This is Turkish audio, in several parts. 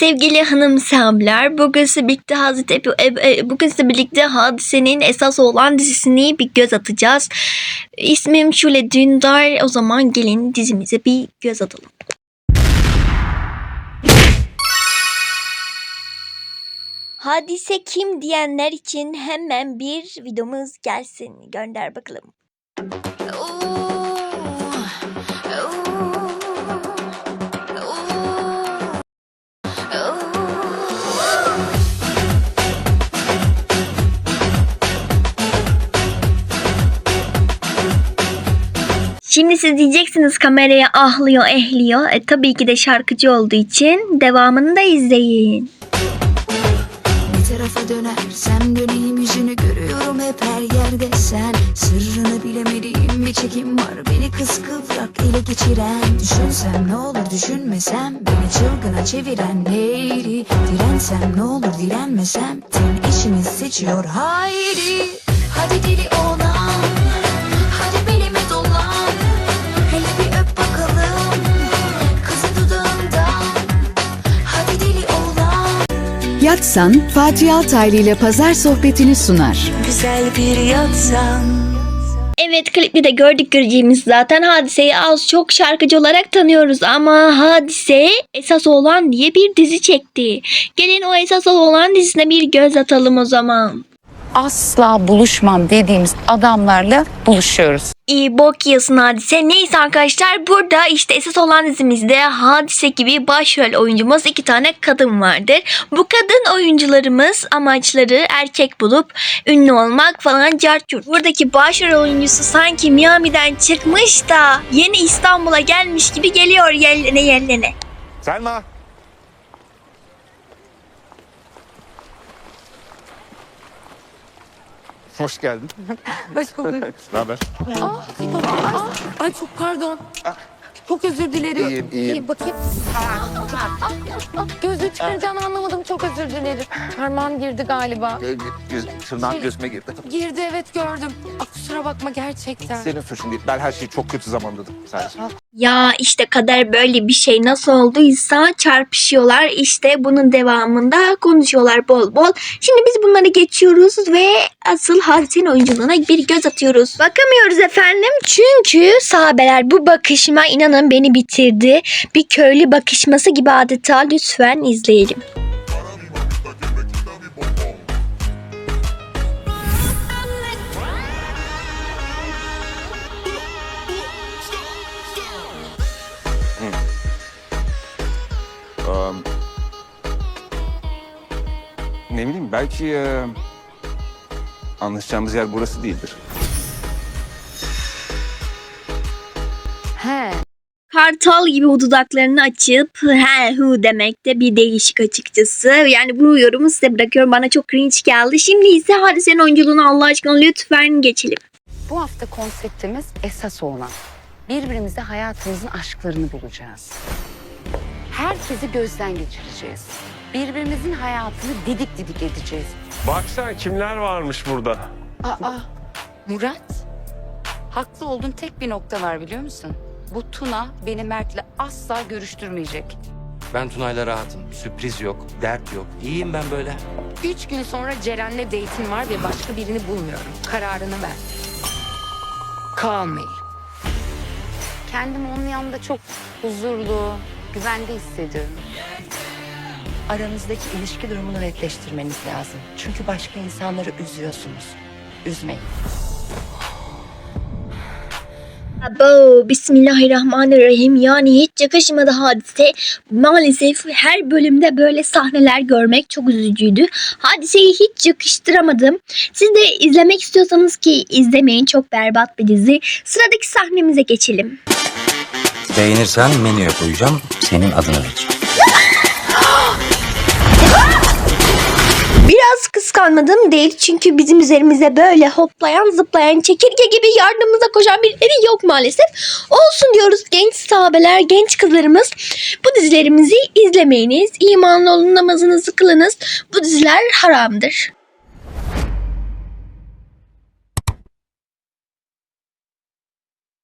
sevgili hanımefendiler. Bugün size birlikte Hazreti Ebu- e, bugün size birlikte Hadise'nin esas olan dizisini bir göz atacağız. İsmim Şule Dündar. O zaman gelin dizimize bir göz atalım. Hadise kim diyenler için hemen bir videomuz gelsin. Gönder bakalım. Şimdi siz diyeceksiniz kameraya ahlıyor ehliyor. E, tabii ki de şarkıcı olduğu için devamını da izleyin. Bir tarafa dönersem döneyim yüzünü görüyorum hep her yerde sen Sırrını bilemediğim bir çekim var beni kıskıvrak ele geçiren Düşünsem ne olur düşünmesem beni çılgına çeviren neydi Dirensem ne olur direnmesem ten işini seçiyor haydi Hadi deli olan Yatsan Fatih Altaylı ile pazar sohbetini sunar. Güzel bir yatsan Evet klipte de gördük göreceğimiz zaten Hadise'yi az çok şarkıcı olarak tanıyoruz ama Hadise esas olan diye bir dizi çekti. Gelin o esas olan dizisine bir göz atalım o zaman. Asla buluşmam dediğimiz adamlarla buluşuyoruz. İyi bok yiyorsun Hadise. Neyse arkadaşlar burada işte esas olan dizimizde Hadise gibi başrol oyuncumuz iki tane kadın vardır. Bu kadın oyuncularımız amaçları erkek bulup ünlü olmak falan carçurt. Buradaki başrol oyuncusu sanki Miami'den çıkmış da yeni İstanbul'a gelmiş gibi geliyor yellene yellene. Selma. Hoş geldin. Hoş bulduk. Ne haber? Ay çok pardon. Çok özür dilerim. İyiyim, iyiyim. İyi, bakayım. Gözlüğü çıkaracağını anlamadım. Çok özür dilerim. Parmağım girdi galiba. Göz, göz, tırnağın gözüme girdi. Girdi evet gördüm. Aa, kusura bakma gerçekten. Senin suçun değil. Ben her şeyi çok kötü zamanladım sadece. Ya işte kader böyle bir şey nasıl olduysa çarpışıyorlar işte bunun devamında konuşuyorlar bol bol. Şimdi biz bunları geçiyoruz ve asıl Hadise'nin oyunculuğuna bir göz atıyoruz. Bakamıyoruz efendim çünkü sahabeler bu bakışma inanın beni bitirdi. Bir köylü bakışması gibi adeta lütfen izleyelim. Ne bileyim belki e, anlaşacağımız yer burası değildir. He. Kartal gibi o dudaklarını açıp he hu demek de bir değişik açıkçası. Yani bu yorumu size bırakıyorum. Bana çok cringe geldi. Şimdi ise Hadise'nin oyunculuğunu Allah aşkına lütfen geçelim. Bu hafta konseptimiz esas olan. Birbirimize hayatımızın aşklarını bulacağız. Herkesi gözden geçireceğiz. Birbirimizin hayatını didik didik edeceğiz. Baksana kimler varmış burada. Aa, Murat. Haklı olduğun tek bir nokta var biliyor musun? Bu Tuna beni Mert'le asla görüştürmeyecek. Ben Tuna'yla rahatım. Sürpriz yok, dert yok. İyiyim ben böyle. Üç gün sonra Ceren'le date'in var ve başka birini bulmuyorum. Kararını ver. Call me. Kendimi onun yanında çok huzurlu, güvende hissediyorum. Aranızdaki ilişki durumunu netleştirmeniz lazım. Çünkü başka insanları üzüyorsunuz. Üzmeyin. Abo, Bismillahirrahmanirrahim. Yani hiç yakışmadı hadise. Maalesef her bölümde böyle sahneler görmek çok üzücüydü. Hadiseyi hiç yakıştıramadım. Siz de izlemek istiyorsanız ki izlemeyin. Çok berbat bir dizi. Sıradaki sahnemize geçelim. Beğenirsen menüye koyacağım. Senin adını vereceğim. Biraz kıskanmadım değil çünkü bizim üzerimize böyle hoplayan zıplayan çekirge gibi yardımımıza koşan birileri yok maalesef. Olsun diyoruz genç sahabeler, genç kızlarımız. Bu dizilerimizi izlemeyiniz. İmanlı olun, namazınızı kılınız. Bu diziler haramdır.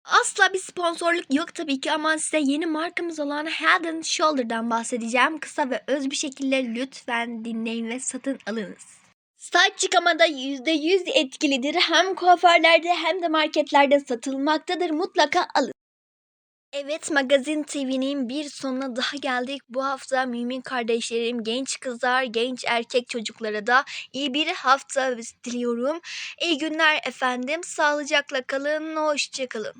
Asla bir sponsorluk yok tabii ki ama size yeni markamız olan Head Shoulder'dan bahsedeceğim. Kısa ve öz bir şekilde lütfen dinleyin ve satın alınız. Saç yıkamada %100 etkilidir. Hem kuaförlerde hem de marketlerde satılmaktadır. Mutlaka alın. Evet Magazin TV'nin bir sonuna daha geldik. Bu hafta mümin kardeşlerim, genç kızlar, genç erkek çocuklara da iyi bir hafta diliyorum. İyi günler efendim. Sağlıcakla kalın. Hoşçakalın.